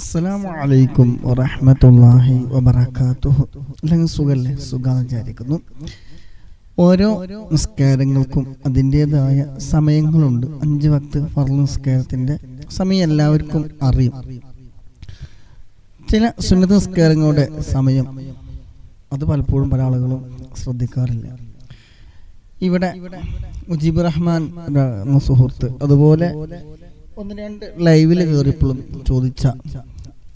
അസ്സലാമു അലൈക്കും വറഹ്മത്തുള്ളാഹി വബറകാതുഹു. അല്ലെങ്കിൽ സുഖല്ലേ? സുഖം വിചാരിക്കുന്നു. ഓരോ നിസ്കാരങ്ങൾക്കും അതിന്റെതായ സമയങ്ങളുണ്ട്. അഞ്ച് വക്ത് ഫർൾ നിസ്കാരത്തിന്റെ സമയം എല്ലാവർക്കും അറിയും. ചില സുന്നത നിസ്കാരങ്ങളുടെ സമയം അത് പലപ്പോഴും പല ആളുകളും ശ്രദ്ധിക്കാറില്ല. ഇവിടെ മുജീബ് റഹ്മാൻ സുഹൃത്ത് അതുപോലെ ഒന്ന് രണ്ട് ലൈവിൽ കയറിയപ്പോഴും ചോദിച്ച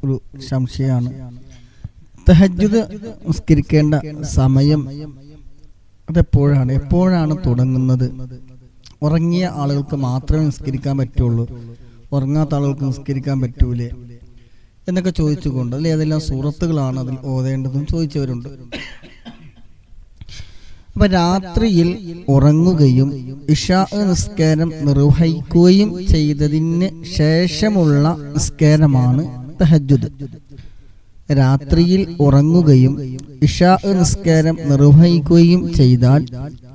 ഒരു സംശയമാണ്. തഹജുദ് നിസ്കരിക്കേണ്ട സമയം അതെപ്പോഴാണ്? എപ്പോഴാണ് തുടങ്ങുന്നത്? ഉറങ്ങിയ ആളുകൾക്ക് മാത്രമേ നിസ്കരിക്കാൻ പറ്റുള്ളൂ. ഉറങ്ങാത്ത ആളുകൾക്ക് നിസ്കരിക്കാൻ പറ്റൂലേ? എന്നൊക്കെ ചോദിച്ചുകൊണ്ട് അതിൽ ഏതെല്ലാം സൂറത്തുകളാണ് അതിൽ ഓതേണ്ടതും ചോദിച്ചവരുണ്ട്. അപ്പൊ രാത്രിയിൽ ഉറങ്ങുകയും ഇഷാ നിസ്കാരം നിർവഹിക്കുകയും ചെയ്തതിന് ശേഷമുള്ള നിസ്കാരമാണ് തഹജുദ് രാത്രിയിൽ ഉറങ്ങുകയും ഇഷാ നിസ്കാരം നിർവഹിക്കുകയും ചെയ്താൽ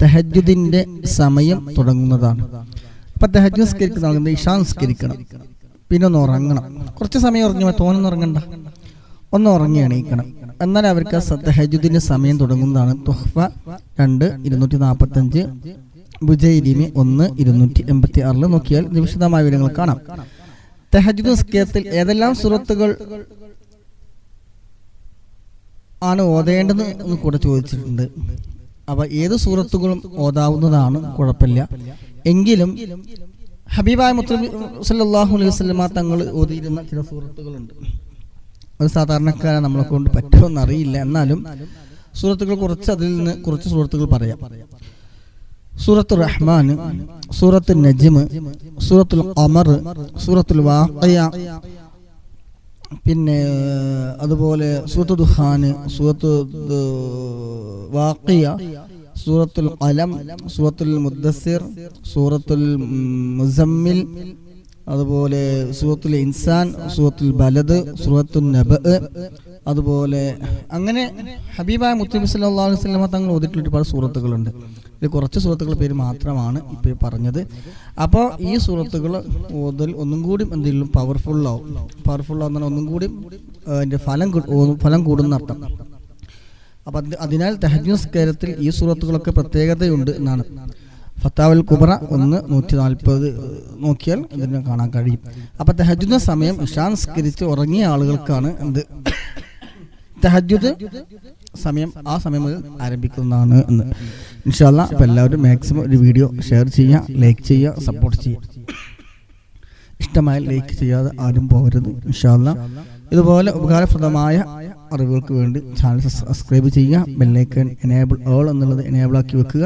തഹജ്ജുദിന്റെ സമയം തുടങ്ങുന്നതാണ്. അപ്പൊ തഹജ്ജുദ് നിസ്കരിക്കുന്ന ഇഷാ നിസ്കരിക്കണം. പിന്നെ ഒന്ന് ഉറങ്ങണം. കുറച്ച് സമയം ഉറങ്ങി തോന്നുന്നു ഉറങ്ങണ്ട. ഒന്ന് ഉറങ്ങി എണീക്കണം. എന്നാൽ അവർക്ക് സത്യഹജുദിന്റെ സമയം തുടങ്ങുന്നതാണ് തുഹ്ഫ രണ്ട് ഇരുന്നൂറ്റി നാൽപ്പത്തി അഞ്ച് ബുജൈരിമി ഒന്ന് ഇരുന്നൂറ്റി എൺപത്തി ആറിൽ നോക്കിയാൽ നിവിശദമായ വിശദമായ വിവരങ്ങൾ കാണാം. തെഹജുദ് നിസ്കേയത്തിൽ ഏതെല്ലാം സുറത്തുകൾ ആണ് ഓതേണ്ടത് എന്ന് കൂടെ ചോദിച്ചിട്ടുണ്ട്. അവ ഏത് സൂറത്തുകളും ഓതാവുന്നതാണ് കുഴപ്പമില്ല. എങ്കിലും ഹബീബായ മുത്തലബി സല്ലാഹു അലൈഹി വസ്ലമ തങ്ങൾ ഓതിയിരുന്ന ചില സൂറത്തുകളുണ്ട്. അത് സാധാരണക്കാരെ നമ്മളെ കൊണ്ട് പറ്റുമെന്ന് അറിയില്ല. എന്നാലും സൂറത്തുകൾ കുറച്ച് അതിൽ നിന്ന് കുറച്ച് സൂറത്തുകൾ പറയാം. സൂറത്ത് റഹ്മാൻ സൂറത്ത് നജ്മ് സൂറത്തുൽ അമർ സൂറത്തുൽ വാഖയ പിന്നെ അതുപോലെ സൂറത്ത് ദുഹാൻ സൂറത്ത് വാഖിയ സൂറത്തുൽ അലം സൂറത്തുൽ മുദ്ദസിർ സൂറത്തുൽ മുസമ്മിൽ അതുപോലെ സൂറത്തുൽ ഇൻസാൻ സൂറത്തുൽ ബലദ് സൂറത്തുൽ നബ് അതുപോലെ അങ്ങനെ ഹബീബായ മുത്തബി സല്ലാ അലൈഹി തങ്ങൾ ഓതിട്ടുള്ള ഒരുപാട് സൂറത്തുകളുണ്ട്. ഇതിൽ കുറച്ച് സൂറത്തുകളുടെ പേര് മാത്രമാണ് ഇപ്പോൾ പറഞ്ഞത്. അപ്പോൾ ഈ സൂറത്തുകൾ ഓതൽ ഒന്നും കൂടി എന്തെങ്കിലും പവർഫുൾ ആവുന്ന ഒന്നും കൂടി അതിന്റെ ഫലം ഫലം കൂടുന്ന അർത്ഥം. അപ്പം അതിനാൽ തെഹജ്ഞസ്കാരത്തിൽ ഈ സൂറത്തുകളൊക്കെ പ്രത്യേകതയുണ്ട് എന്നാണ്. ഫത്താവൽ കുബറ ഒന്ന് നൂറ്റി നാൽപ്പത് നോക്കിയാൽ ഇതിനെ കാണാൻ കഴിയും. അപ്പൊ തെഹജുദ് സമയം ഇഷാൻസ്കരിച്ച് ഉറങ്ങിയ ആളുകൾക്കാണ് എന്ത്? തെഹജുദ് സമയം ആ സമയം മുതൽ ആരംഭിക്കുന്നതാണ് എന്ന്. ഇൻഷാല്ല അപ്പൊ എല്ലാവരും മാക്സിമം ഒരു വീഡിയോ ഷെയർ ചെയ്യുക ലൈക്ക് ചെയ്യുക സപ്പോർട്ട് ചെയ്യുക. ഇഷ്ടമായ ലൈക്ക് ചെയ്യാതെ ആരും പോകരുത് ഇൻഷാല്ല ഇതുപോലെ ഉപകാരപ്രദമായ അറിവുകൾക്ക് വേണ്ടി ചാനൽ സബ്സ്ക്രൈബ് ചെയ്യുക ബെല്ലൈക്കൺ എനേബിൾ ഓൾ എന്നുള്ളത് എനേബിൾ ആക്കി വെക്കുക.